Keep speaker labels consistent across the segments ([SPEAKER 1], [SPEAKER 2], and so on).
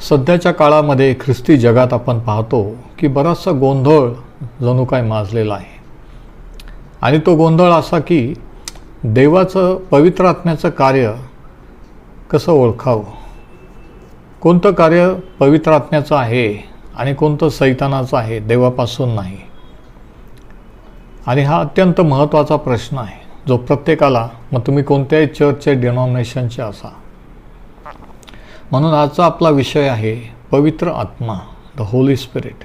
[SPEAKER 1] सध्याच्या काळामध्ये ख्रिस्ती जगात आपण पाहतो की बराचसा गोंधळ जणू काय माजलेला आहे. आणि तो गोंधळ असा की देवाचं पवित्र आत्म्याचं कार्य कसं ओळखावं? कोणतं कार्य पवित्र आत्म्याचं आहे आणि कोणतं सैतानाचं आहे देवापासून नाही? आणि हा अत्यंत महत्त्वाचा प्रश्न आहे जो प्रत्येकाला मग तुम्ही कोणत्याही चर्चचे डिनॉमिनेशनचे असा. म्हणून आजचा आपला विषय आहे पवित्र आत्मा द होली स्पिरिट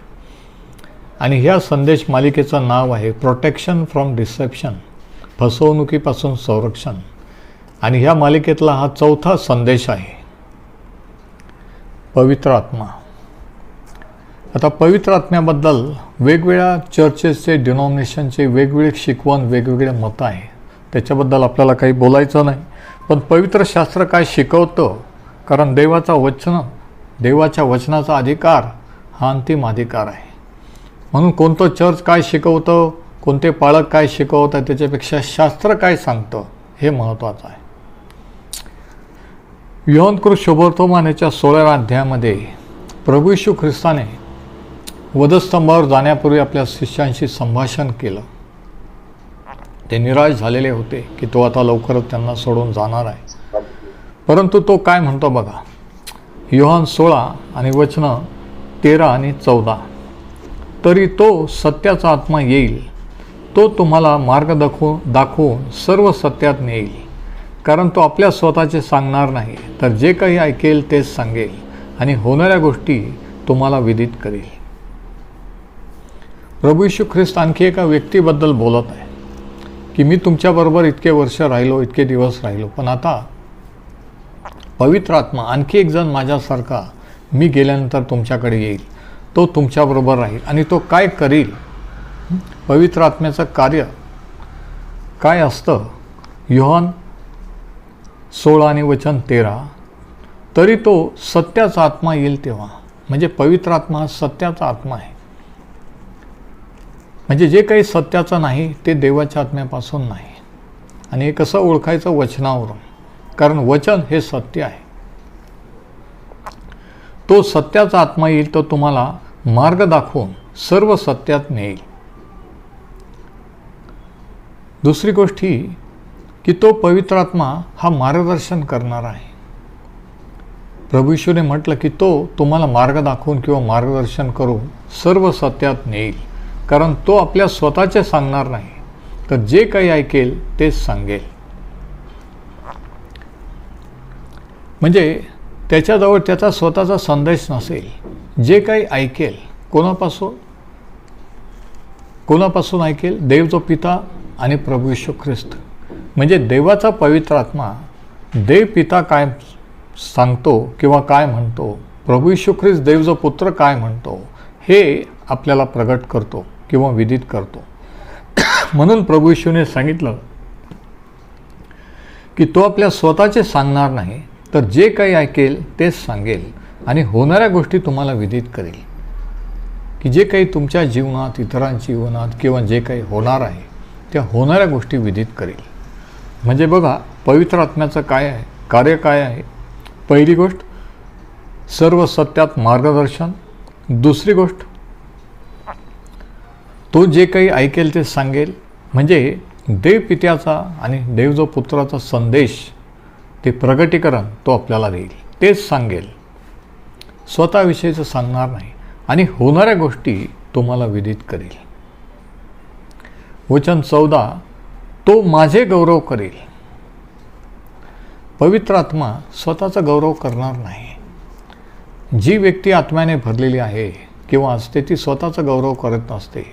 [SPEAKER 1] आणि ह्या संदेश मालिकेचं नाव आहे प्रोटेक्शन फ्रॉम डिसेप्शन फसवणुकीपासून संरक्षण. आणि ह्या मालिकेतला हा चौथा संदेश आहे पवित्र आत्मा. आता पवित्र आत्म्याबद्दल वेगवेगळ्या चर्चेसचे डिनॉमिनेशनचे वेगवेगळे शिकवण वेगवेगळे मतं आहे त्याच्याबद्दल आपल्याला काही बोलायचं नाही. पण पवित्र शास्त्र काय शिकवतं कारण देवाचा वचन देवाच्या वचनाचा अधिकार हा अंतिम अधिकार आहे. म्हणून कोणतं चर्च काय शिकवतं कोणते पाळक काय शिकवतं त्याच्यापेक्षा शास्त्र काय सांगतं हे महत्त्वाचं आहे. योहनकृत शोभवर्तमानाच्या सोळाव्या अध्यायामध्ये प्रभू यशू ख्रिस्ताने वधस्तंभावर जाण्यापूर्वी आपल्या शिष्यांशी संभाषण केलं. ते निराश झालेले होते की तो आता लवकरच त्यांना सोडून जाणार आहे. परंतु तो काय म्हणतो बघा? योहान सोळा आणि वचनं तेरा आणि चौदा. तरी तो सत्याचा आत्मा येईल. तो तुम्हाला मार्ग दाखवू दाखवून सर्व सत्यात नेईल. कारण तो आपल्या स्वतःचे सांगणार नाही. तर जे काही ऐकेल तेच सांगेल आणि होणाऱ्या गोष्टी तुम्हाला विदित करेल. प्रभू यशू ख्रिस्त आणखी एका व्यक्तीबद्दल बोलत आहे. की मी तुमच्याबरोबर इतके वर्ष राहिलो इतके दिवस राहिलो पण आता पवित्र आत्मा आणखी एक जण माझ्यासारखा मी गेल्यानंतर तुमच्याकडे येईल. तो तुमच्याबरोबर राहील आणि तो काय करील? पवित्र आत्म्याचं कार्य काय असतं? योहन सोळा आणि वचन तेरा. तरी तो सत्याचा आत्मा येईल तेव्हा. म्हणजे पवित्र आत्मा हा सत्याचा आत्मा आहे. म्हणजे जे काही सत्याचं नाही ते देवाच्या आत्म्यापासून नाही. आणि हे कसं ओळखायचं? वचनावरून. कारण वचन हे सत्य आहे. तो सत्याचा आत्मा येईल तो तुम्हाला मार्ग दाखवून सर्व सत्यात नेईल. दुसरी गोष्ट ही की तो पवित्र आत्मा हा मार्गदर्शन करणार आहे. प्रभू म्हटलं की तो तुम्हाला मार्ग दाखवून किंवा मार्गदर्शन करून सर्व सत्यात नेईल. कारण तो आपल्या स्वतःचे सांगणार नाही. तर जे काही ऐकेल तेच सांगेल. म्हणजे त्याच्याजवळ त्याचा स्वतःचा संदेश नसेल. जे काही ऐकेल कोणापासून? कोणापासून ऐकेल? देव जो पिता आणि प्रभू यशू ख्रिस्त. म्हणजे देवाचा पवित्र आत्मा देव पिता काय सांगतो किंवा काय म्हणतो? प्रभू यशू ख्रिस्त देव जो पुत्र काय म्हणतो? हे आपल्याला प्रगट करतो किंवा विदित करतो. म्हणून प्रभू येशूने सांगितलं की तो आपल्या स्वतःचे सांगणार नाही. तर जे काही ऐकेल तेच सांगेल आणि होणाऱ्या गोष्टी तुम्हाला विदित करेल. की जे काही तुमच्या जीवनात इतरांच्या जीवनात किंवा जे काही होणार आहे त्या होणाऱ्या गोष्टी विदित करेल. म्हणजे बघा पवित्र आत्म्याचं काय आहे? कार्य काय आहे? पहिली गोष्ट सर्व सत्यात मार्गदर्शन. दुसरी गोष्ट तो जे काही ऐकेल ते सांगेल. म्हणजे देव पित्याचा आणि देव जो पुत्राचा संदेश ते प्रगटीकरण तो आपल्याला देईल. तेच सांगेल. स्वतःविषयीचं सांगणार नाही. आणि होणाऱ्या गोष्टी तुम्हाला विदित करेल. वचन चौदा तो माझे गौरव करेल. पवित्र आत्मा स्वतःचा गौरव करणार नाही. जी व्यक्ती आत्म्याने भरलेली आहे किंवा असते ती स्वतःचा गौरव करत नसते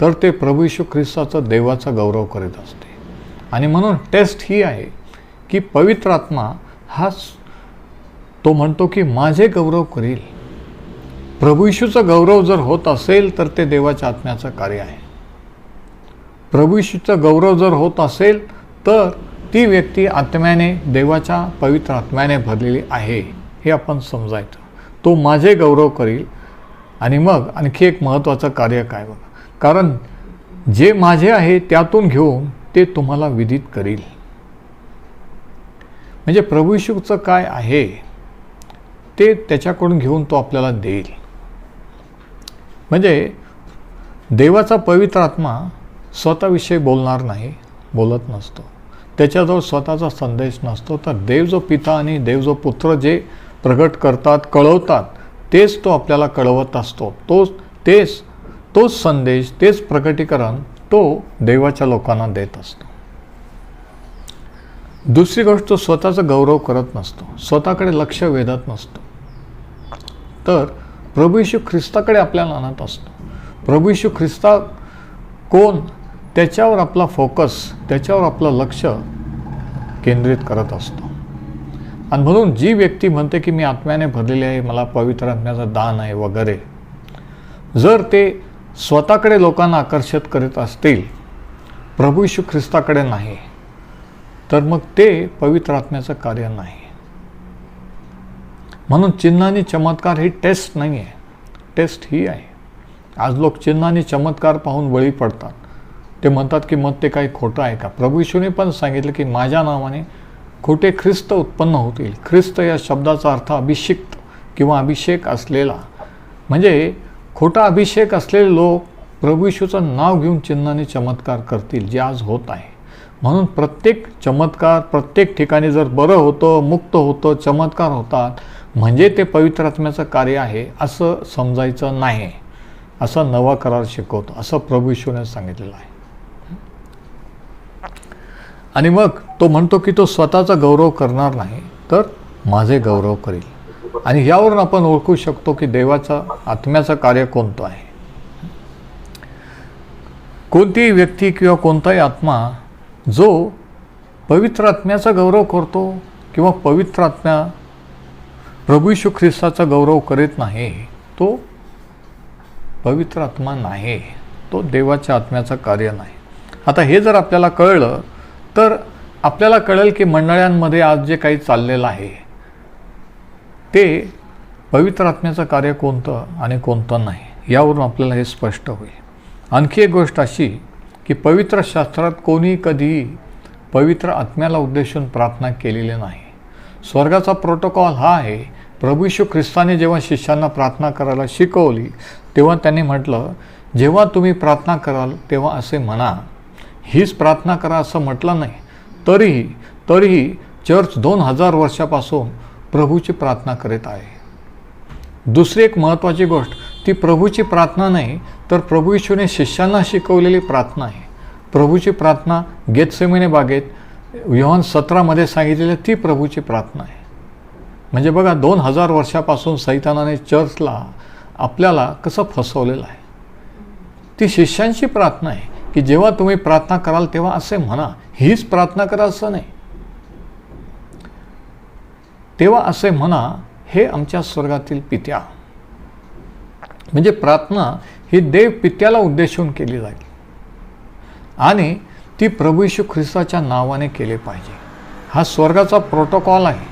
[SPEAKER 1] तर ते प्रभू यशू देवाचा गौरव करीत असते. आणि म्हणून टेस्ट ही आहे की पवित्र आत्मा हाच तो म्हणतो की माझे गौरव करील. प्रभू येशूचा गौरव जर होत असेल तर ते देवाच्या आत्म्याचं कार्य आहे. प्रभू येशूचा गौरव जर होत असेल तर ती व्यक्ती आत्म्याने देवाच्या पवित्र आत्म्याने भरलेली आहे हे आपण समजायचं. तो माझे गौरव करील आणि मग आणखी एक महत्त्वाचं कार्य काय बघा. कारण जे माझे आहे त्यातून घेऊन ते तुम्हाला विदित करील. म्हणजे प्रभू येशूचं काय आहे ते त्याच्याकडून घेऊन तो आपल्याला देईल. म्हणजे देवाचा पवित्र आत्मा स्वतःविषयी बोलणार नाही बोलत नसतो. त्याच्याजवळ स्वतःचा संदेश नसतो. तर देव जो पिता आणि देव जो पुत्र जे प्रगट करतात कळवतात तेच तो आपल्याला कळवत असतो. तोच तेच तोच संदेश तेच प्रकटीकरण तो देवाच्या लोकांना देत असतो. दुसरी गोष्ट तो स्वतःचा गौरव करत नसतो. स्वतःकडे लक्ष वेधत नसतो. तर प्रभू यशू ख्रिस्ताकडे आपल्याला आणत असतो. प्रभू यशू ख्रिस्ता कोण? त्याच्यावर आपला फोकस त्याच्यावर आपलं लक्ष केंद्रित करत असतो. आणि म्हणून जी व्यक्ती म्हणते की मी आत्म्याने भरलेली आहे मला पवित्र आत्म्याचं दान आहे वगैरे जर ते स्वतःकडे लोकांना आकर्षित करीत असतील प्रभू यशू ख्रिस्ताकडे नाही. तर मग ते पवित्र आत्म्याचं कार्य नाही. म्हणून चिन्ह आणि चमत्कार ही टेस्ट नाही आहे टेस्ट ही आहे. आज लोक चिन्ह आणि चमत्कार पाहून बळी पडतात. ते म्हणतात की मग ते काही खोटं आहे का? प्रभू यशूने पण सांगितलं की माझ्या नावाने खोटे ख्रिस्त उत्पन्न होतील. ख्रिस्त या शब्दाचा अर्थ अभिषिक्त किंवा अभिषेक असलेला. म्हणजे खोटा अभिषेक असलेले लोक प्रभू यशूचं नाव घेऊन चिन्ह आणि चमत्कार करतील जे आज होत आहे. म्हणून प्रत्येक चमत्कार प्रत्येक ठिकाणी जर बरं होतं मुक्त होतं चमत्कार होतात म्हणजे ते पवित्र आत्म्याचं कार्य आहे असं समजायचं नाही. असं नवा करार शिकवतो असं प्रभू ईश्वरने सांगितलेलं आहे. आणि मग तो म्हणतो की तो स्वतःचा गौरव करणार नाही तर माझे गौरव करील. आणि यावरून आपण ओळखू शकतो की देवाचा आत्म्याचं कार्य कोणतं आहे. कोणतीही व्यक्ती किंवा कोणताही आत्मा जो पवित्र आत्म्याचा गौरव करतो किंवा पवित्र आत्म्या प्रभू यशू ख्रिस्ताचा गौरव करीत नाही तो पवित्र आत्मा नाही तो देवाच्या आत्म्याचं कार्य नाही. आता हे जर आपल्याला कळलं तर आपल्याला कळेल की मंडळांमध्ये आज जे काही चाललेलं आहे ते पवित्र आत्म्याचं कार्य कोणतं आणि कोणतं नाही यावरून आपल्याला हे स्पष्ट होईल. आणखी एक गोष्ट अशी की पवित्र शास्त्रात कोणी कधी पवित्र आत्म्याला उद्देशून प्रार्थना केलेली नाही. स्वर्गाचा प्रोटोकॉल हा आहे प्रभू यशू ख्रिस्ताने जेव्हा शिष्यांना प्रार्थना करायला शिकवली तेव्हा त्यांनी म्हटलं जेव्हा तुम्ही प्रार्थना कराल तेव्हा असे म्हणा. हीच प्रार्थना करा असं म्हटलं नाही. तरीही तरीही चर्च दोन हजार वर्षापासून प्रभूची प्रार्थना करीत आहे. दुसरी एक महत्त्वाची गोष्ट ती प्रभूची प्रार्थना नाही तर प्रभू यशूने शिष्यांना शिकवलेली प्रार्थना आहे. प्रभूची प्रार्थना गेतसेमिने बागेत विहान सतरामध्ये सांगितलेली ती प्रभूची प्रार्थना आहे. म्हणजे बघा दोन हजार वर्षापासून सैतानाने चर्चला आपल्याला कसं फसवलेलं आहे. ती शिष्यांची प्रार्थना आहे की जेव्हा तुम्ही प्रार्थना कराल तेव्हा असे म्हणा हीच प्रार्थना करा असं नाही. तेव्हा असे म्हणा हे आमच्या स्वर्गातील पित्या. म्हणजे प्रार्थना ही देव पित्याला उद्देशून केली जाईल. आणि ती प्रभू यशू ख्रिस्ताच्या नावाने केले पाहिजे. हा स्वर्गाचा प्रोटोकॉल आहे.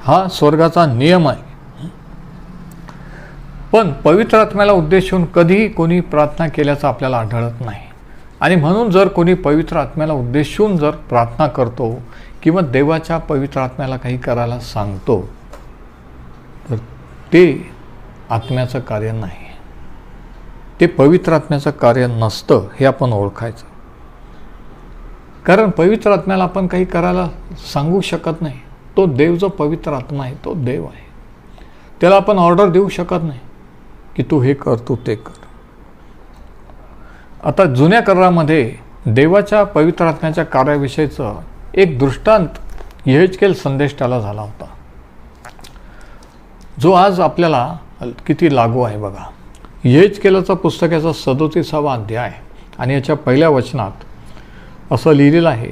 [SPEAKER 1] हा स्वर्गाचा नियम आहे. पण पवित्र आत्म्याला उद्देशून कधीही कोणी प्रार्थना केल्याचं आपल्याला आढळत नाही. आणि म्हणून जर कोणी पवित्र आत्म्याला उद्देशून जर प्रार्थना करतो किंवा देवाच्या पवित्र आत्म्याला काही करायला सांगतो तर ते आत्म्याचं कार्य नाही. ते पवित्र आत्म्याचं कार्य नसतं हे आपण ओळखायचं. कारण पवित्र आत्म्याला आपण काही करायला सांगू शकत नाही. तो देव जो पवित्र आत्मा आहे तो देव आहे. त्याला आपण ऑर्डर देऊ शकत नाही की तू हे कर तू ते कर. आता जुन्या करारामध्ये देवाच्या पवित्र आत्म्याच्या कार्याविषयीचं एक दृष्टांत यहेजकेल संदेश त्याला झाला होता. जो आज आपल्याला किती लागू आहे बघा. येच यहेजकेलाचं पुस्तकाचा सदोतीसावा अध्याय आणि याच्या पहिल्या वचनात असं लिहिलेलं आहे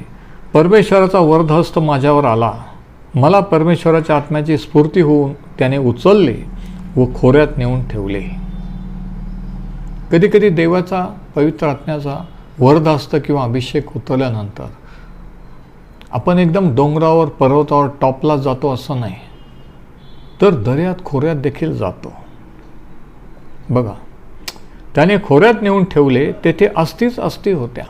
[SPEAKER 1] परमेश्वराचा वरदहस्त माझ्यावर आला. मला परमेश्वराच्या आत्म्याची स्फूर्ती होऊन त्याने उचलले व खोऱ्यात नेऊन ठेवले. कधीकधी देवाचा पवित्र आत्म्याचा वर्धहस्त किंवा अभिषेक उतरल्यानंतर आपण एकदम डोंगरावर पर्वतावर टॉपला जातो असं नाही. तर दर्यात खोऱ्यात देखील जातो. बघा त्याने खोऱ्यात नेऊन ठेवले तेथे अस्थिच अस्थि होत्या.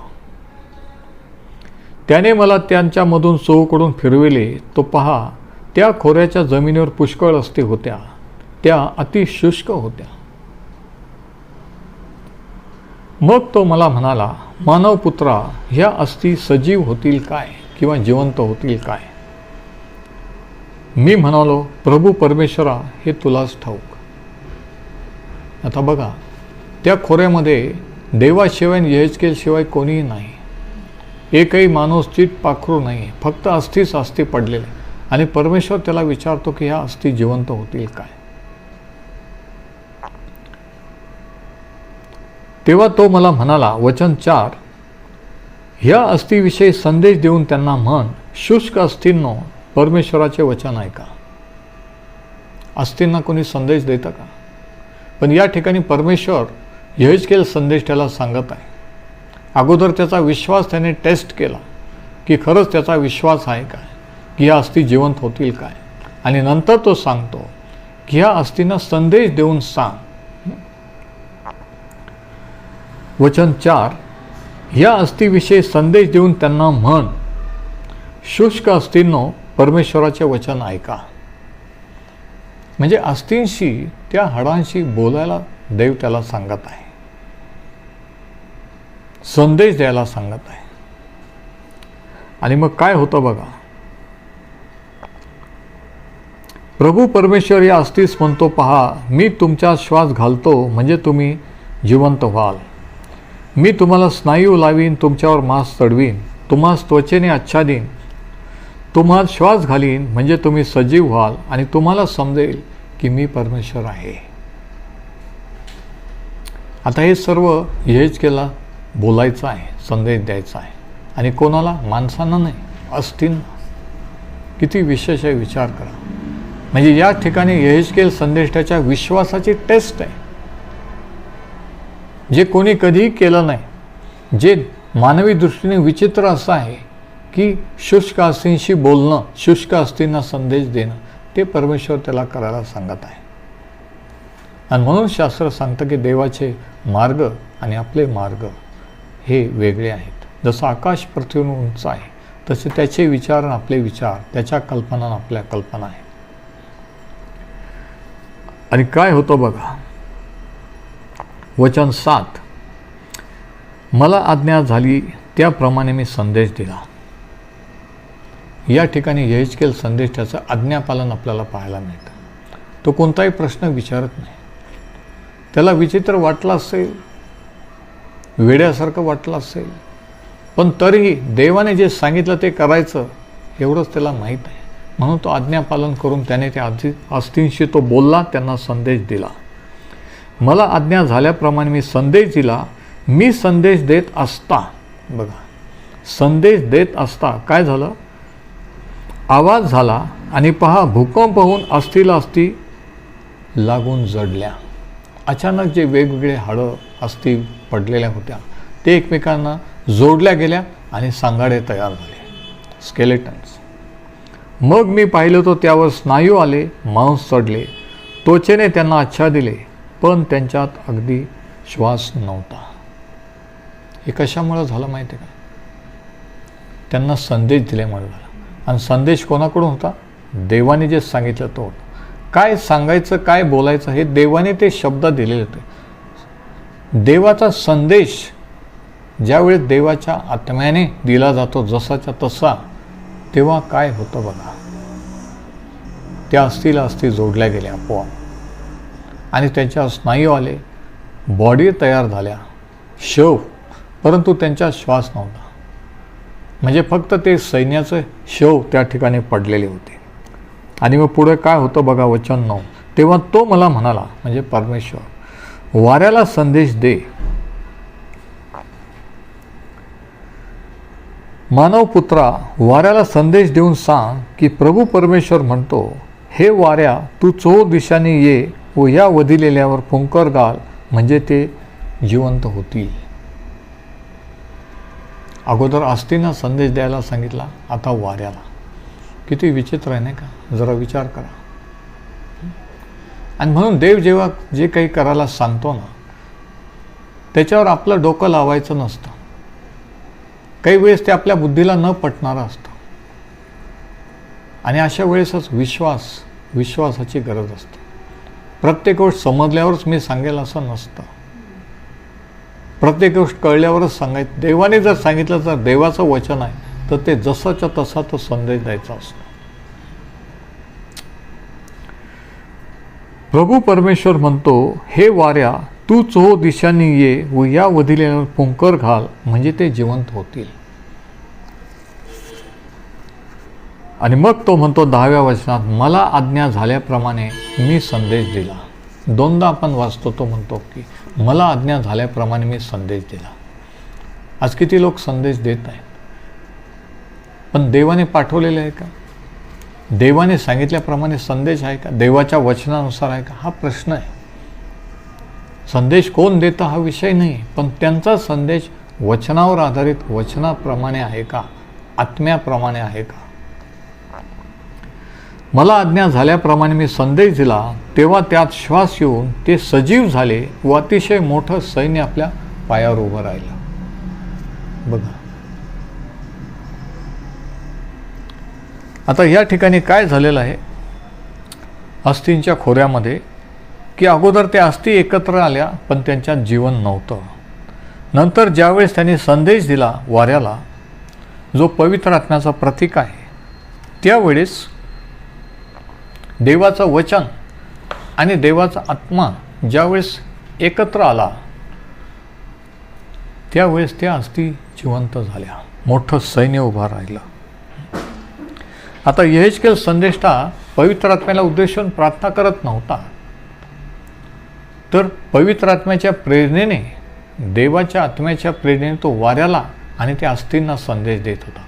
[SPEAKER 1] त्याने मला त्यांच्यामधून चोकडून फिरविले तो पहा त्या खोऱ्याच्या जमिनीवर पुष्कळ अस्थि होत्या. त्या अतिशुष्क होत्या. मग तो मला म्हणाला मानवपुत्रा ह्या अस्थि सजीव होतील काय किंवा जिवंत होतील काय? मी म्हणालो प्रभू परमेश्वरा हे तुलाच ठाऊक. आता बघा त्या खोऱ्यामध्ये देवाशिवाय यहेजकेल शिवाय कोणीही नाही. एकही माणूस चीट पाखरू नाही फक्त अस्थीच अस्थी पडलेले. आणि परमेश्वर त्याला विचारतो की ह्या अस्थी जिवंत होतील काय? तेव्हा तो मला म्हणाला वचन चार ह्या अस्थीविषयी संदेश देऊन त्यांना म्हण शुष्क अस्थींनो परमेश्वराचे वचन ऐका अस्थींना कोणी संदेश देता का? पण या ठिकाणी परमेश्वर यहेजकेल संदेश त्याला सांगत आहे. अगोदर त्याचा विश्वास त्याने टेस्ट केला की खरंच त्याचा विश्वास आहे काय? की ह्या अस्थि जिवंत होतील काय? आणि नंतर तो सांगतो की ह्या अस्थींना संदेश देऊन सांग. वचन चार ह्या अस्थीविषयी संदेश देऊन त्यांना म्हण. शुष्क अस्थींनो परमेश्वराचे वचन ऐका. म्हणजे अस्थिंशी त्या हाडांशी बोलायला देव त्याला सांगत आहे. संदेश द्यायला सांगत आहे. आणि मग काय होतं बघा? प्रभू परमेश्वर या अस्तीस म्हणतो पहा मी तुमच्या श्वास घालतो म्हणजे तुम्ही जिवंत व्हाल. मी तुम्हाला स्नायू लावीन तुमच्यावर मांस चढवीन. तुम्हास त्वचेने आच्छादीन. तुम्हाला श्वास घालीन म्हणजे तुम्ही सजीव व्हाल आणि तुम्हाला समजेल की मी परमेश्वर आहे. आता हे सर्व हेच केला बोलायचं आहे संदेश द्यायचा आहे. आणि कोणाला? माणसांना नाही असतील किती विशेष आहे विचार करा. म्हणजे या ठिकाणी यहेजकेल संदेश त्याच्या विश्वासाची टेस्ट आहे. जे कोणी कधीही केलं नाही जे मानवी दृष्टीने विचित्र असं आहे की शुष्क अस्थींशी बोलणं शुष्क अस्थींना संदेश देणं ते परमेश्वर त्याला करायला सांगत आहे. आणि म्हणून शास्त्र सांगतं की देवाचे मार्ग आणि आपले मार्ग हे वेगळे आहेत. जसं आकाश पृथ्वीवर उंच आहे तसे त्याचे विचार आणि आपले विचार त्याच्या कल्पना आपल्या कल्पना आहेत. आणि काय होतं बघा? वचन सात. मला आज्ञा झाली त्याप्रमाणे मी संदेश दिला. या ठिकाणी यहेजकेल संदेश त्याचं आज्ञापालन आपल्याला पाहायला मिळतं. तो कोणताही प्रश्न विचारत नाही. त्याला विचित्र वाटलं असेल वेड्यासारखं वाटलं असेल पण तरीही देवाने जे सांगितलं ते करायचं एवढंच त्याला माहीत आहे. म्हणून तो आज्ञापालन करून त्याने त्या आधी अस्थींशी तो बोलला त्यांना संदेश दिला. मला आज्ञा झाल्याप्रमाणे मी संदेश दिला मी संदेश देत असता. बघा संदेश देत असता काय झालं? आवाज झाला आणि पहा भूकंप होऊन अस्थिला अस्थी लागून जडल्या. अचानक जे वेगवेगळे हाडं अस्थी पडलेल्या होत्या ते एकमेकांना जोडल्या गेल्या आणि सांगाडे तयार झाले. स्केलेटन्स मग मी पाहिलं तो त्यावर स्नायू आले मांस चढले. त्वचेने त्यांना आच्छा दिले पण त्यांच्यात अगदी श्वास नव्हता. हे कशामुळं झालं माहिती आहे का? त्यांना संदेश दिल्यामुळे झाला आणि संदेश कोणाकडून होता? देवाने जे सांगितलं तो होता. काय सांगायचं काय बोलायचं हे देवाने ते शब्द दिलेले होते. देवाचा संदेश ज्यावेळेस देवाच्या आत्म्याने दिला जातो जसाच्या तसा तेव्हा काय होतं बघा? त्या अस्थिला अस्थी जोडल्या गेल्या आपोआप. आणि त्यांच्या स्नायू आले बॉडी तयार झाल्या शव परंतु त्यांच्या श्वास नव्हता. म्हणजे फक्त ते सैन्याचं शव त्या ठिकाणी पडलेले होते. आणि मग पुढे काय होतं बघा वचन नऊ. तेव्हा तो मला म्हणाला म्हणजे परमेश्वर वाऱ्याला संदेश दे. मानवपुत्रा वाऱ्याला संदेश देऊन सांग की प्रभू परमेश्वर म्हणतो हे वाऱ्या तू चो दिशाने ये व या वधिलेल्यावर फुंकर घाल म्हणजे ते जिवंत होतील. अगोदर आस्तीनं संदेश द्यायला सांगितला आता वाऱ्याला. किती विचित्र आहे नाही का? जरा विचार करा. आणि म्हणून देव जेव्हा जे काही करायला सांगतो ना त्याच्यावर आपलं डोकं लावायचं नसतं. काही वेळेस ते आपल्या बुद्धीला न पटणारं असतं. आणि अशा वेळेसच विश्वास विश्वासाची गरज असते. प्रत्येक गोष्ट समजल्यावरच मी सांगेल असं नसतं. प्रत्येक गोष्ट कळल्यावरच सांगायचं. देवाने जर सांगितलं तर देवाचं वचन आहे तर ते जसाच्या तसा तो संदेश द्यायचा असतो. प्रभू परमेश्वर म्हणतो हे वाऱ्या तू चो दिशांनी ये व या वधिलेल्यावर पुंकर घाल म्हणजे ते जिवंत होतील. आणि मग तो म्हणतो दहाव्या वचनात मला आज्ञा झाल्याप्रमाणे मी संदेश दिला. दोनदा आपण वाचतो तो म्हणतो की मला आज्ञा झाल्याप्रमाणे मी संदेश दिला. आज किती लोक संदेश देत नाहीत पण देवाने पाठवलेले आहे का? देवाने सांगितल्याप्रमाणे संदेश आहे का? देवाच्या वचनानुसार आहे का? हा प्रश्न आहे. संदेश कोण देतं हा विषय नाही पण त्यांचा संदेश वचनावर आधारित वचनाप्रमाणे आहे का? आत्म्याप्रमाणे आहे का? मला आज्ञा झाल्याप्रमाणे मी संदेश दिला तेव्हा त्यात श्वास येऊन ते सजीव झाले व अतिशय मोठं सैन्य आपल्या पायावर उभं राहिलं. बघा. आता या ठिकाणी काय झालेलं आहे? अस्थींच्या खोऱ्यामध्ये की अगोदर त्या अस्थी एकत्र आल्या पण त्यांच्यात जीवन नव्हतं. नंतर ज्यावेळेस त्यांनी संदेश दिला वाऱ्याला जो पवित्र आत्म्याचा प्रतीक आहे त्यावेळेस देवाचं वचन आणि देवाचा आत्मा ज्यावेळेस एकत्र आला त्यावेळेस त्या अस्थी जिवंत झाल्या. मोठं सैन्य उभं राहिलं. आता यहेजकेल संदेष्टा पवित्र आत्म्याला उद्देशून प्रार्थना करत नव्हता. तर पवित्र आत्म्याच्या प्रेरणेने देवाच्या आत्म्याच्या प्रेरणेने तो वाऱ्याला आणि त्या अस्थींना संदेश देत होता.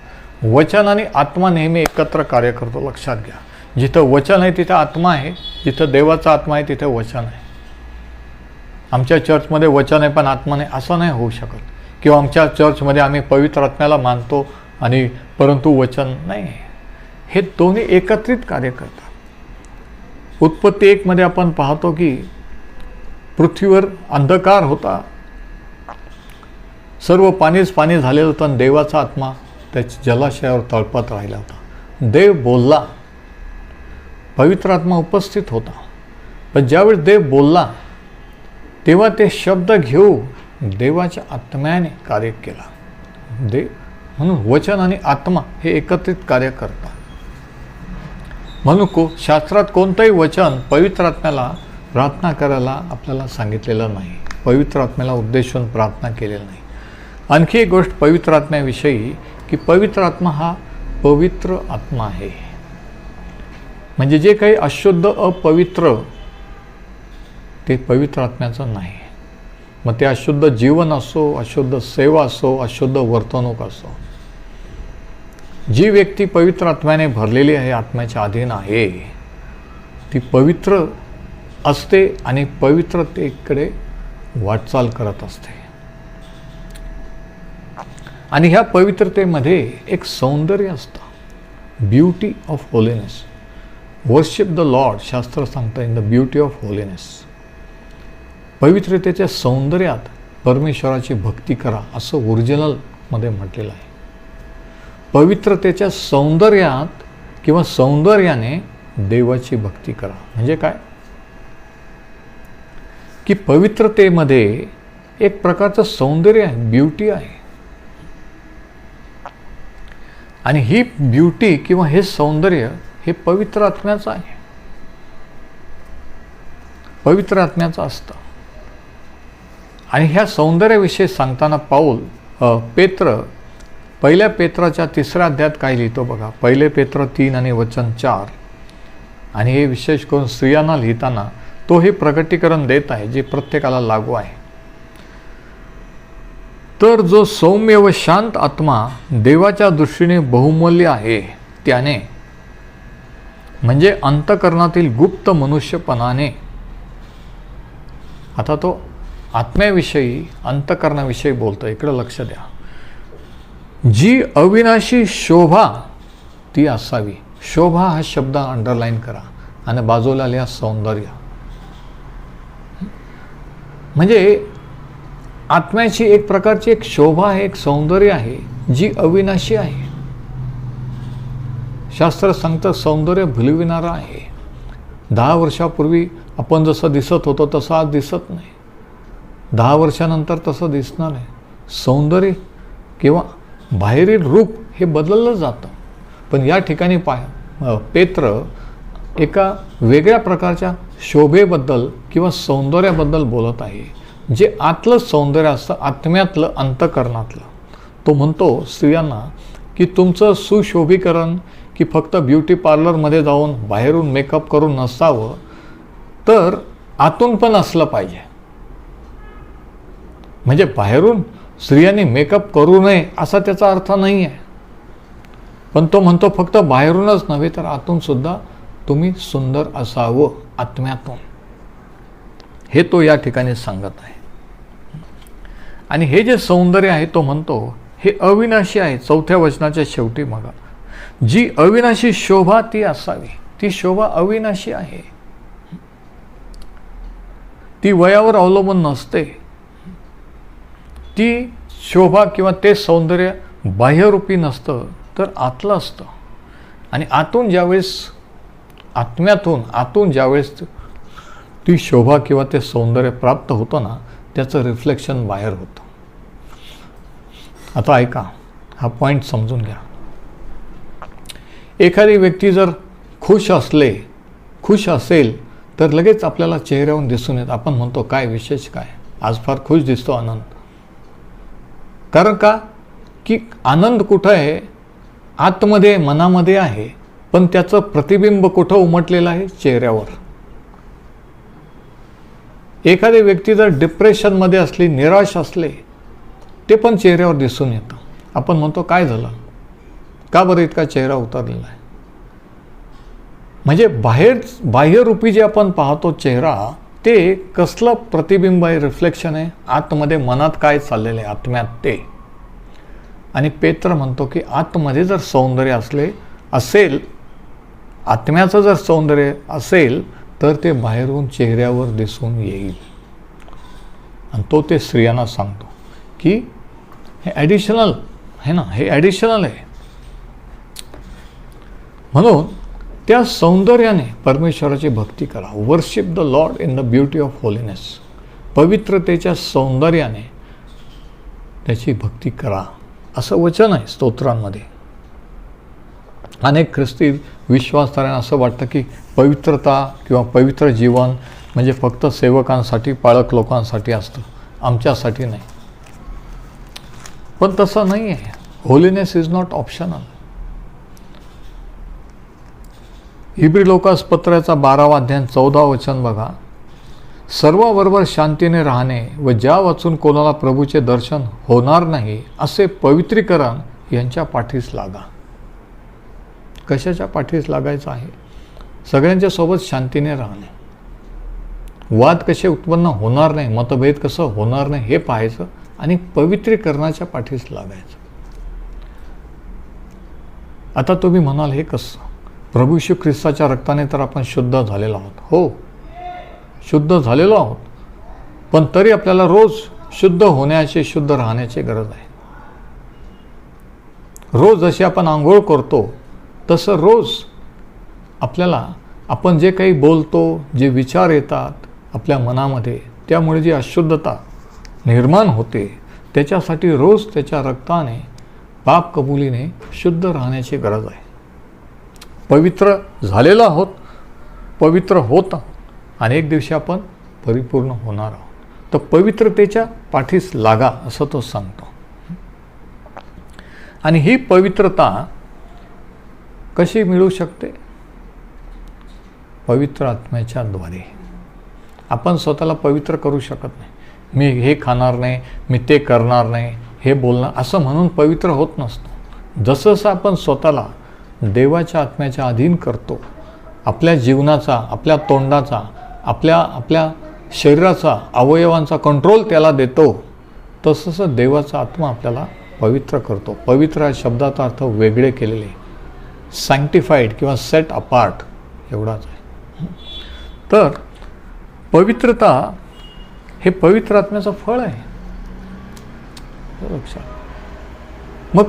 [SPEAKER 1] वचन आणि आत्मा नेहमी एकत्र कार्य करतो. लक्षात घ्या. जिथं वचन आहे तिथं आत्मा आहे जिथं देवाचा आत्मा आहे तिथं वचन आहे. आमच्या चर्चमध्ये वचन आहे पण आत्मा नाही असं नाही होऊ शकत. किंवा आमच्या चर्चमध्ये आम्ही पवित्र आत्म्याला मानतो आणि परंतु वचन नाही हे दोन्ही एकत्रित कार्य करतात. उत्पत्ती एकमध्ये आपण पाहतो की पृथ्वीवर अंधकार होता. सर्व पाणीच पाणी झालेलं होतं आणि देवाचा आत्मा त्याच्या जलाशयावर तळपत राहिला होता. देव बोलला पवित्र आत्मा उपस्थित होता. पण ज्यावेळी देव बोलला तेव्हा ते शब्द घेऊ देवाच्या आत्म्याने कार्य केला. देव म्हणून वचन आणि आत्मा हे एकत्रित कार्य करतात. म्हणून को शास्त्रात कोणतंही वचन पवित्र आत्म्याला प्रार्थना करायला आपल्याला सांगितलेलं नाही. पवित्र आत्म्याला उद्देशून प्रार्थना केलेली नाही. आणखी एक गोष्ट पवित्र आत्म्याविषयी की पवित्र आत्मा हा पवित्र आत्मा आहे. म्हणजे जे काही अशुद्ध अपवित्र ते पवित्र आत्म्याचं नाही. मग ते अशुद्ध जीवन असो अशुद्ध सेवा असो अशुद्ध वर्तणूक असो जी व्यक्ती पवित्र आत्म्याने भरलेली आहे आत्म्याच्या अधीन आहे ती पवित्र असते आणि पवित्रतेकडे वाटचाल करत असते. आणि ह्या पवित्रतेमध्ये एक सौंदर्य असतं. Beauty of holiness worship the lord शास्त्र सांगतं in the beauty of holiness पवित्रतेच्या सौंदर्यात परमेश्वराची भक्ती करा असं ओरिजिनलमध्ये म्हटलेलं आहे. पवित्रतेच्या सौंदर्यात किंवा सौंदर्याने देवाची भक्ती करा. म्हणजे काय? की पवित्रतेमध्ये एक प्रकारचं सौंदर्य आहे ब्युटी आहे. आणि ही ब्युटी किंवा हे सौंदर्य हे पवित्र आत्म्याचं आहे. पवित्र आत्म्याचं असतं. आणि ह्या सौंदर्याविषयी सांगताना पाऊल पेत्र पहिल्या पेत्राच्या तिसऱ्या अध्यात काय लिहितो बघा? पहिले पेत्र तीन आणि वचन चार. आणि हे विशेष करून स्त्रियांना लिहिताना तो हे प्रकटीकरण देत आहे जे प्रत्येकाला लागू आहे. तर जो सौम्य व शांत आत्मा देवाच्या दृष्टीने बहुमूल्य आहे त्याने म्हणजे अंतकरणातील गुप्त मनुष्यपणाने. आता तो आत्म्याविषयी अंतकरणाविषयी बोलतो. इकडं लक्ष द्या. जी अविनाशी शोभा ती असावी. शोभा हा शब्द अंडरलाईन करा आणि बाजूला लिहा सौंदर्य. म्हणजे आत्म्याची एक प्रकारची एक शोभा आहे एक सौंदर्य आहे जी अविनाशी आहे. शास्त्र सांगतं सौंदर्य भुलविणारं आहे. दहा वर्षापूर्वी आपण जसं दिसत होतो तसं आज दिसत नाही. दहा वर्षानंतर तसं दिसणार नाही सौंदर्य किंवा बाहेरील रूप हे बदललं जातं. पण या ठिकाणी पाय पेत्र एका वेगळ्या प्रकारच्या शोभेबद्दल किंवा सौंदर्याबद्दल बोलत आहे. जे आतलं सौंदर्य असतं आत्म्यातलं अंतकरणातलं. तो म्हणतो स्त्रियांना की तुमचं सुशोभीकरण की फक्त ब्युटी पार्लरमध्ये जाऊन बाहेरून मेकअप करून नसावं तर आतून पण असलं पाहिजे. म्हणजे बाहेरून स्त्रियांनी मेकअप करू नये असा त्याचा अर्थ नाही आहे. पण तो म्हणतो फक्त बाहेरूनच नव्हे तर आतून सुद्धा तुम्ही सुंदर असावं आत्म्यातून. हे तो या ठिकाणी सांगत आहे. आणि हे जे सौंदर्य आहे तो म्हणतो हे अविनाशी आहे. चौथ्या वचनाच्या शेवटी बघा. जी अविनाशी शोभा ती असावी. ती शोभा अविनाशी आहे. ती वयावर अवलंबून नसते. ती शोभा किंवा ते सौंदर्य बाह्यरूपी नसतं तर आतलं असतं. आणि आतून ज्यावेळेस आत्म्यातून आतून ज्यावेळेस ती शोभा किंवा ते सौंदर्य प्राप्त होतं ना त्याचं रिफ्लेक्शन बाहेर होतं. आता ऐका हा पॉईंट समजून घ्या. एखादी व्यक्ती जर खुश असले खुश असेल तर लगेच आपल्याला चेहऱ्यावरून दिसून येत. आपण म्हणतो काय विशेष काय? आज फार खुश दिसतो आनंद. कारण का? की आनंद कुठं आहे? आतमध्ये मनामध्ये आहे. पण त्याचं प्रतिबिंब कुठं उमटलेलं आहे? चेहऱ्यावर. एखादी व्यक्ती जर डिप्रेशनमध्ये असली निराश असले ते पण चेहऱ्यावर दिसून येतं. आपण म्हणतो काय झालं? का बरं इतका चेहरा उतरलेला आहे? म्हणजे बाहेर बाह्यरूपी जे आपण पाहतो चेहरा ते कसलं प्रतिबिंब आहे रिफ्लेक्शन आहे? आतमध्ये मनात काय चाललेलं आहे? आत्म्यात ते. आणि पेत्र म्हणतो की आतमध्ये जर सौंदर्य असले असेल आत्म्याचं जर सौंदर्य असेल तर ते बाहेरून चेहऱ्यावर दिसून येईल. आणि तो ते स्त्रियांना सांगतो की हे ॲडिशनल आहे ना हे ॲडिशनल आहे. म्हणून त्या सौंदर्याने परमेश्वराची भक्ती करा. Worship the lord in the beauty of holiness पवित्रतेच्या सौंदर्याने त्याची भक्ती करा. असं वचन आहे स्तोत्रांमध्ये. अनेक ख्रिस्ती विश्वासधाऱ्यांना असं वाटतं की पवित्रता किंवा पवित्र जीवन म्हणजे फक्त सेवकांसाठी पाळक लोकांसाठी असतं. आमच्यासाठी नाही. पण तसं नाही आहे holiness is not optional Hebrew Lucas पत्राचा बारावा अध्याय चौदा वचन बघा. सर्वाबरोबर शांतीने राहणे व ज्या वाचून कोणाला प्रभूचे दर्शन होणार नाही असे पवित्रीकरण यांच्या पाठीस लागा. कशाच्या पाठीस लागायचं आहे? सगळ्यांच्या सोबत शांतीने राहणे. वाद कसे उत्पन्न होणार नाही मतभेद कसं होणार नाही हे पाहायचं आणि पवित्रीकरणाच्या पाठीस लागायचं. आता तुम्ही म्हणाल हे कसं? प्रभू श्री ख्रिस्ताच्या रक्ताने तर आपण शुद्ध झालेलो आहोत. हो. शुद्ध झालेलो आहोत. पण तरी आपल्याला रोज शुद्ध होण्याची शुद्ध राहण्याची गरज आहे. रोज जशी आपण आंघोळ करतो तसं रोज आपल्याला आपण जे काही बोलतो जे विचार येतात आपल्या मनामध्ये त्यामुळे जी अशुद्धता निर्माण होते त्याच्यासाठी रोज त्याच्या रक्ताने पाप कबुलीने शुद्ध राहण्याची गरज आहे. पवित्र झालेलो आहोत पवित्र होत आहोत. दिवशी आपण परिपूर्ण होणार आहोत. तर पवित्रतेच्या पाठीस लागा असं तो सांगतो. आणि ही पवित्रता कशी मिळू शकते? पवित्र आत्म्याच्या द्वारे. आपण स्वतःला पवित्र करू शकत नाही. मी हे खाणार नाही मी ते करणार नाही हे बोलणार असं म्हणून पवित्र होत नसतो. जसं जसं आपण स्वतःला देवाच्या आत्म्याच्या अधीन करतो. आपल्या जीवनाचा आपल्या तोंडाचा आपल्या आपल्या शरीराचा अवयवांचा कंट्रोल त्याला देतो. तसंच देवाचा आत्मा आपल्याला पवित्र करतो. पवित्र या शब्दाचा अर्थ वेगळे केलेले. सँक्टिफाईड किंवा सेट अपार्ट एवढाच आहे. तर पवित्रता हे पवित्र आत्म्याचं फळ आहे. लक्षात. मग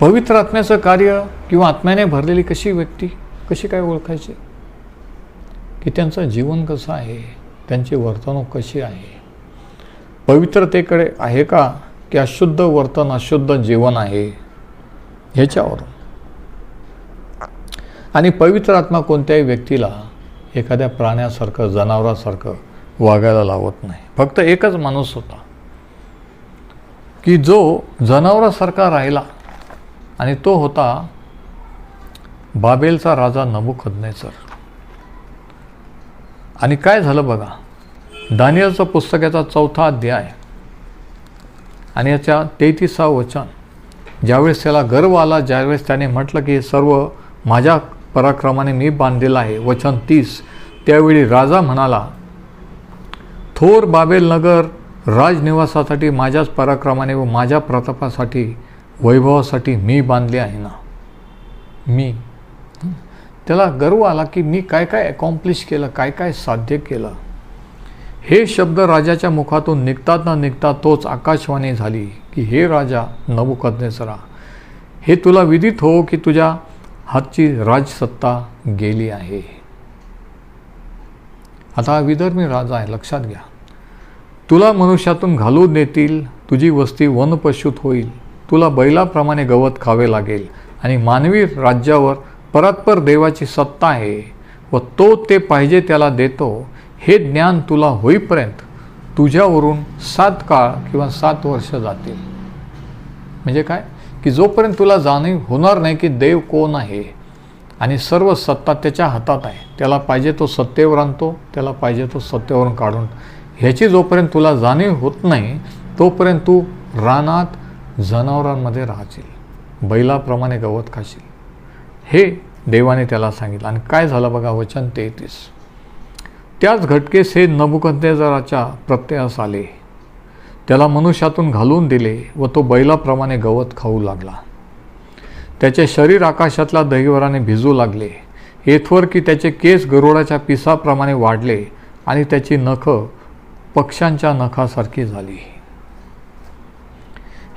[SPEAKER 1] पवित्र आत्म्याचं कार्य किंवा आत्म्याने भरलेली कशी व्यक्ती कशी काय ओळखायची? की त्यांचं जीवन कसं आहे? त्यांची वर्तणूक कशी आहे? पवित्रतेकडे आहे का? की अशुद्ध वर्तन अशुद्ध जीवन आहे? ह्याच्यावरून. आणि पवित्र आत्मा कोणत्याही व्यक्तीला एखाद्या प्राण्यासारखं जनावरासारखं वागायला लावत नाही. फक्त एकच माणूस होता. की जो जनावरासारखा राहिला आणि तो होता बाबेलचा राजा नबुखदनेसर आणि काय झालं बघा? दानियलचं पुस्तकाचा चौथा अध्याय आणि याच्या तेहतीसा वचन. ज्यावेळेस त्याला गर्व आला ज्यावेळेस त्याने म्हटलं की हे सर्व माझ्या पराक्रमाने मी बांधलेलं आहे. वचन तीस. त्यावेळी राजा म्हणाला थोर बाबेल नगर राजनिवासासाठी माझ्याच पराक्रमाने व माझ्या प्रतापासाठी वैभवासाठी मी बांधले आहे ना? मी. त्याला गर्व आला की मी काय काय अकॉम्प्लिश केलं काय काय साध्य केलं. हे शब्द राजाच्या मुखातून निघतात न निघता तोच आकाशवाणी झाली की हे राजा नबुकदनेसरा हे तुला विदित हो की तुझ्या हातची राजसत्ता गेली आहे. आता विदर्मी राजा आहे लक्षात घ्या. तुला मनुष्यातून घालून देतील तुझी वस्ती वनपशुत होईल. तुला बैलाप्रमाणे गवत खावे लागेल आणि मानवी राज्यावर परस्पर देवाची सत्ता आहे व तो ते पाहिजे त्याला देतो. हे ज्ञान तुला होईपर्यंत तुझ्यावरून सात काळ किंवा सात वर्ष जातील. म्हणजे काय? की जोपर्यंत तुला जाणीव होणार नाही की देव कोण आहे आणि सर्व सत्ता त्याच्या हातात आहे त्याला पाहिजे तो सत्तेवर आणतो त्याला पाहिजे तो सत्तेवरून काढून. ह्याची जोपर्यंत तुला जाणीव होत नाही तोपर्यंत तू रानात जनावरांमध्ये राहशील बैलाप्रमाणे गवत खाशील. हे देवाने त्याला सांगितलं. आणि काय झालं बघा वचन तेहतीस. त्याच घटकेस हे नबुकंतेजराच्या प्रत्ययास आले. त्याला मनुष्यातून घालून दिले व तो बैलाप्रमाणे गवत खाऊ लागला. त्याचे शरीर आकाशातल्या दहिवराने भिजू लागले. येथवर की त्याचे केस गरुडाच्या पिसाप्रमाणे वाढले आणि त्याची नखं पक्ष्यांच्या नखासारखी झाली.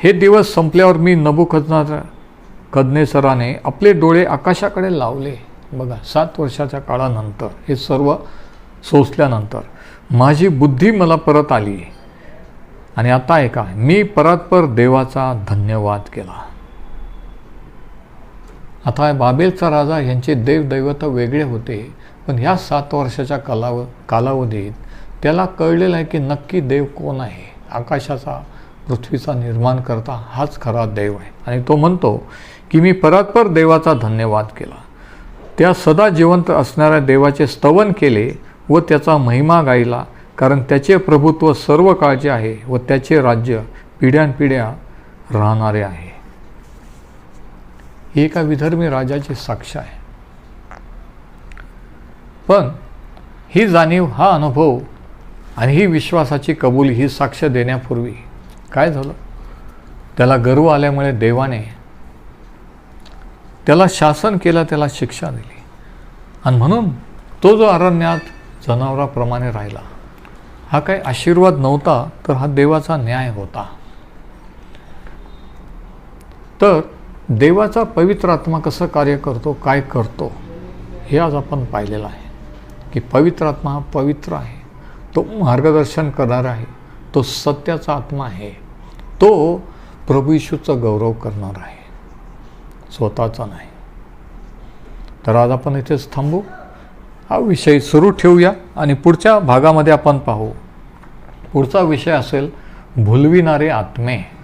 [SPEAKER 1] हे दिवस संपल्यावर मी नबुकदना कदनेसराने आपले डोळे आकाशाकडे लावले. बघा सात वर्षाच्या काळानंतर हे सर्व सोसल्यानंतर माझी बुद्धी मला परत आली. आणि आता ऐका मी परतपर देवाचा धन्यवाद केला. आता बाबेलचा राजा यांचे देवदैवत वेगळे होते. पण ह्या सात वर्षाच्या कालाव कालावधीत त्याला कळलेलं आहे की नक्की देव कोण आहे. आकाशाचा पृथ्वीचा निर्माण करता हाच खरा देव आहे. आणि तो म्हणतो की मी परस्पर देवाचा धन्यवाद केला. त्या सदा जिवंत असणाऱ्या देवाचे स्तवन केले व त्याचा महिमा गायला कारण त्याचे प्रभुत्व सर्व काळचे आहे व त्याचे राज्य पिढ्यानपिढ्या राहणारे आहे. ही एका विधर्मी राजाची साक्ष आहे. पण ही जाणीव हा अनुभव आणि ही विश्वासाची कबूल ही साक्ष देण्यापूर्वी काय झालं? त्याला गर्व आल्यामुळे देवाने त्याला शासन केलं त्याला शिक्षा दिली. आणि म्हणून तो जो अरण्यात जनावराप्रमाणे राहिला हा काही आशीर्वाद नव्हता तर हा देवाचा न्याय होता. तर देवाचा पवित्र आत्मा कसं कार्य करतो काय करतो हे आज आपण पाहिलेलं आहे. की पवित्र आत्मा हा पवित्र आहे. तो मार्गदर्शन करणारा आहे. तो सत्याचा आत्मा आहे. तो प्रभू येशूचा गौरव करणार आहे. स्वतःचा नाही. तर आज आपण इथेच थांबू. हा विषय सुरू ठेवूया आणि पुढच्या भागामध्ये आपण पाहू. पुढचा विषय असेल भुलविणारे आत्मे.